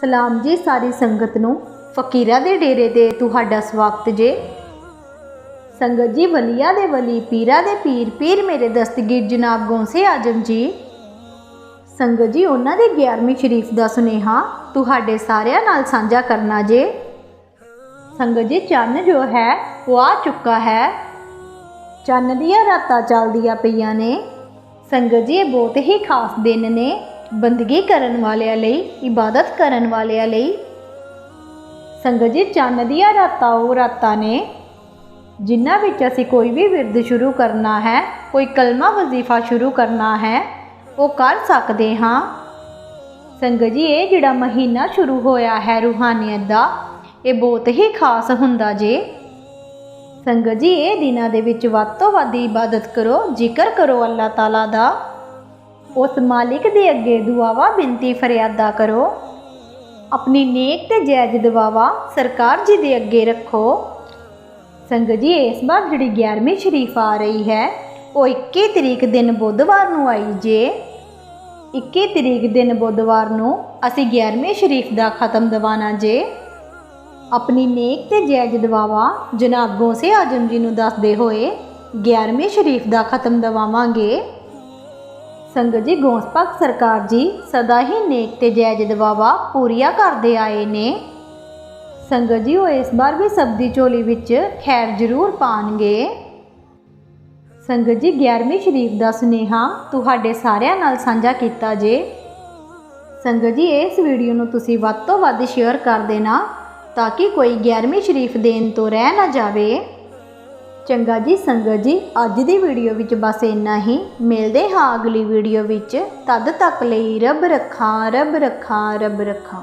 ਸਲਾਮ ਜੀ ਸਾਰੀ ਸੰਗਤ ਨੂੰ। ਫਕੀਰਾਂ ਦੇ ਡੇਰੇ ਤੇ ਤੁਹਾਡਾ ਸਵਾਗਤ ਜੇ। ਸੰਗਤ ਜੀ, ਵਲੀਆਂ ਦੇ ਵਲੀ, ਪੀਰਾਂ ਦੇ ਪੀਰ ਪੀਰ ਮੇਰੇ ਦਸਤਗੀਰ ਜਨਾਬ ਗੌਂਸੇ ਆਜਮ ਜੀ। ਸੰਗਤ ਜੀ, ਉਹਨਾਂ ਦੇ 11ਵੀਂ ਸ਼ਰੀਫ ਦਾ ਸੁਨੇਹਾ ਤੁਹਾਡੇ ਸਾਰਿਆਂ ਨਾਲ ਸਾਂਝਾ ਕਰਨਾ ਜੇ। ਸੰਗਤ ਜੀ, ਚੰਨ ਜੋ ਹੈ, ਉਹ ਆ ਚੁੱਕਾ ਹੈ। ਚੰਨ ਦੀਆਂ ਰਾਤਾਂ ਚੱਲਦੀਆਂ ਪਈਆਂ ਨੇ। ਸੰਗਤ ਜੀ, ਇਹ ਬਹੁਤ ਹੀ ਖਾਸ ਦਿਨ ਨੇ। ਬੰਦਗੀ ਕਰਨ ਵਾਲਿਆਂ ਲਈ, ਇਬਾਦਤ ਕਰਨ ਵਾਲਿਆਂ ਲਈ। ਸੰਗਤ ਜੀ, ਚੰਨ ਦੀਆਂ ਰਾਤਾਂ ਉਹ ਰਾਤਾਂ ਨੇ ਜਿਨ੍ਹਾਂ ਵਿੱਚ ਅਸੀਂ ਕੋਈ ਵੀ ਵਿਰਦ ਸ਼ੁਰੂ ਕਰਨਾ ਹੈ, ਕੋਈ ਕਲਮਾ ਵਜ਼ੀਫਾ ਸ਼ੁਰੂ ਕਰਨਾ ਹੈ, ਉਹ ਕਰ ਸਕਦੇ ਹਾਂ। ਸੰਗਤ ਜੀ, ਇਹ ਜਿਹੜਾ ਮਹੀਨਾ ਸ਼ੁਰੂ ਹੋਇਆ ਹੈ ਰੂਹਾਨੀਅਤ ਦਾ, ਇਹ ਬਹੁਤ ਹੀ ਖਾਸ ਹੁੰਦਾ ਜੇ। ਸੰਗਤ ਜੀ, ਇਹ ਦਿਨਾਂ ਦੇ ਵਿੱਚ ਵੱਧ ਤੋਂ ਵੱਧ ਇਬਾਦਤ ਕਰੋ, ਜ਼ਿਕਰ ਕਰੋ ਅੱਲਾਹ ਤਾਲਾ ਦਾ। ਉਸ ਮਾਲਿਕ ਦੇ ਅੱਗੇ ਦੁਆਵਾ ਬੇਨਤੀ ਫਰਿਆਦਾ ਕਰੋ। ਆਪਣੀ ਨੇਕ ਤੇ ਜਾਇਜ਼ ਦੁਆਵਾ ਸਰਕਾਰ ਜੀ ਦੇ ਅੱਗੇ ਰੱਖੋ। ਸੰਗਤ ਜੀ, ਇਸ ਵਾਰ ਜਿਹੜੀ 11ਵੀਂ ਸ਼ਰੀਫ ਆ ਰਹੀ ਹੈ, ਉਹ 21 ਤਰੀਕ ਦਿਨ ਬੁੱਧਵਾਰ ਨੂੰ ਆਈ ਜੇ। 21 ਤਰੀਕ ਦਿਨ ਬੁੱਧਵਾਰ ਨੂੰ ਅਸੀਂ 11ਵੀਂ ਸ਼ਰੀਫ ਦਾ ਖਤਮ ਦਿਵਾਨਾ ਜੇ। ਆਪਣੀ ਨੇਕ ਤੇ ਜਾਇਜ਼ ਦੁਆਵਾ ਜਨਾਬ ਗੋਸੇ ਆਜਮ ਜੀ ਨੂੰ ਦੱਸਦੇ ਹੋਏ 11ਵੀਂ ਸ਼ਰੀਫ ਦਾ ਖਤਮ ਦਵਾਵਾਂਗੇ। ਸੰਗਤ ਜੀ ਗੋਸਪਾਕ ਸਰਕਾਰ ਜੀ, ਸਦਾ ਹੀ ਨੇਕ ਤੇ ਜਾਇਜ਼ ਦੁਆਵਾ ਪੂਰੀਆਂ ਕਰਦੇ ਆਏ ਨੇ। ਸੰਗਤ ਜੀ, ਉਹ ਇਸ ਵਾਰ ਵੀ ਸਬਦੀ ਝੋਲੀ ਵਿੱਚ ਖੈਰ ਜ਼ਰੂਰ ਪਾਣਗੇ। ਸੰਗਤ ਜੀ 11ਵੀਂ ਸ਼ਰੀਫ ਦਾ ਸੁਨੇਹਾ ਤੁਹਾਡੇ ਸਾਰਿਆਂ ਨਾਲ ਸਾਂਝਾ ਕੀਤਾ ਜੇ। ਸੰਗਤ ਜੀ, ਇਸ ਵੀਡੀਓ ਨੂੰ ਤੁਸੀਂ ਵੱਧ ਤੋਂ ਵੱਧ ਸ਼ੇਅਰ ਕਰ ਦੇਣਾ ਤਾਂ ਕਿ ਕੋਈ 11ਵੀਂ ਸ਼ਰੀਫ ਦੇਣ ਤੋਂ ਰਹਿ ਨਾ ਜਾਵੇ। ਚੰਗਾ ਜੀ, ਸੰਗਤ ਜੀ, ਅੱਜ ਦੀ ਵੀਡੀਓ ਵਿੱਚ ਬਸ ਇੰਨਾ ਹੀ। ਮਿਲਦੇ ਹਾਂ ਅਗਲੀ ਵੀਡੀਓ ਵਿੱਚ। ਤਦ ਤੱਕ ਲਈ ਰੱਬ ਰੱਖਾਂ ਰੱਬ ਰੱਖਾਂ ਰੱਬ ਰੱਖਾਂ।